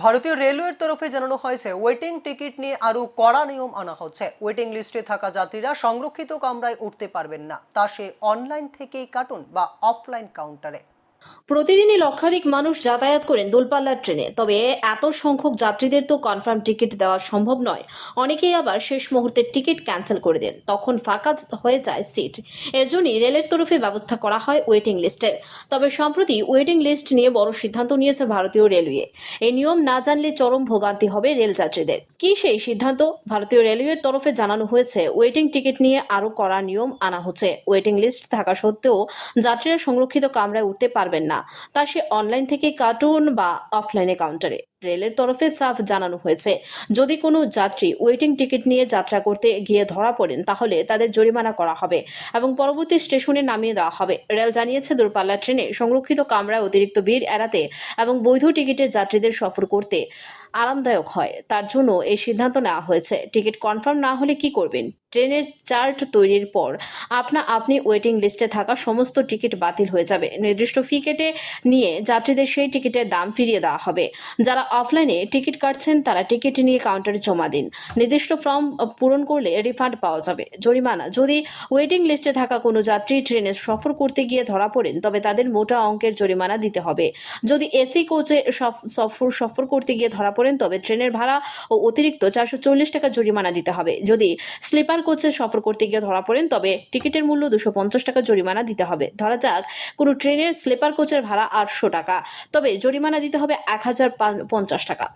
ভারতীয় রেলওয়ের তরফে জানানো হয়েছে ওয়েটিং টিকিট নিয়ে আরও কড়া নিয়ম আনা হচ্ছে। ওয়েটিং লিস্টে থাকা যাত্রীরা সংরক্ষিত কামরায় উঠতে পারবেন না। তা সে অনলাইন থেকেই কাটুন বা অফলাইন কাউন্টারে প্রতিদিনই লক্ষাধিক মানুষ যাতায়াত করেন দোলপাল্লার ট্রেনে। তবে এত সংখ্যক যাত্রীদের তো কনফার্ম টিকিট দেওয়া সম্ভব নয়। অনেকেই আবার শেষ মুহূর্তে টিকিট ক্যান্সেল করে দেন। তখন ফাঁকা হয়ে যায় সিট এর জন্যই রেলের তরফে ব্যবস্থা করা হয় ওয়েটিং লিস্টের তবে সম্প্রতি ওয়েটিং লিস্ট নিয়ে বড় সিদ্ধান্ত নিয়েছে ভারতীয় রেলওয়ে। এই নিয়ম না জানলে চরম ভোগান্তি হবে রেল যাত্রীদের। কি সেই সিদ্ধান্ত? ভারতীয় রেলওয়ের তরফে জানানো হয়েছে ওয়েটিং টিকিট নিয়ে আরও কড়া নিয়ম আনা হচ্ছে। ওয়েটিং লিস্ট থাকা সত্ত্বেও যাত্রীরা সংরক্ষিত কামরায় উঠতে পারবেন না। তা সে অনলাইন থেকে কার্টুন বা অফলাইনে কাউন্টারে রেলের তরফে সাফ জানানো হয়েছে। যদি কোনো যাত্রী ওয়েটিং টিকিট নিয়ে যাত্রা করতে গিয়ে ধরা পড়েন, তাহলে তাদের জরিমানা করা হবে এবং পরবর্তী স্টেশনে নামিয়ে দেওয়া হবে। রেল জানিয়েছে দূরপাল্লা ট্রেনে সংরক্ষিত কামরায় অতিরিক্ত ভিড় এড়াতে এবং বৈধ টিকিটের যাত্রীদের সফর করতে আরামদায়ক হয়। তার জন্য এই সিদ্ধান্ত নেওয়া হয়েছে। টিকিট কনফার্ম না হলে কি করবেন? ট্রেনের চার্ট তৈরির পর আপনা, আপনি ওয়েটিং লিস্টে থাকা সমস্ত টিকিট বাতিল হয়ে যাবে। নির্দিষ্ট ফি কেটে নিয়ে যাত্রীদের সেই টিকিটের দাম ফিরিয়ে দেওয়া হবে। যারা অফলাইনে টিকিট কাটছেন, তারা টিকিট নিয়ে কাউন্টারে জমা দিন। নির্দিষ্ট ফর্ম পূরণ করলে রিফান্ড পাওয়া যাবে। জরিমানা, যদি ওয়েটিং লিস্টে থাকা কোনো যাত্রী ট্রেনে সফর করতে গিয়ে ধরা পড়েন, তবে তাদের মোটা অঙ্কের জরিমানা দিতে হবে। যদি এসি কোচে সফ- সফর সফর করতে গিয়ে ধরা পড়েন, তবে ট্রেনের ভাড়া ও অতিরিক্ত চারশো চল্লিশ টাকা জরিমানা দিতে হবে। যদি স্লিপার কোচে সফর করতে গিয়ে ধরা পড়েন, তবে টিকিটের মূল্য দুশো পঞ্চাশ টাকা জরিমানা দিতে হবে। ধরা যাক, কোনো ট্রেনের স্লিপার কোচের ভাড়া আটশো টাকা, তবে জরিমানা দিতে হবে এক হাজার পঞ্চাশ টাকা।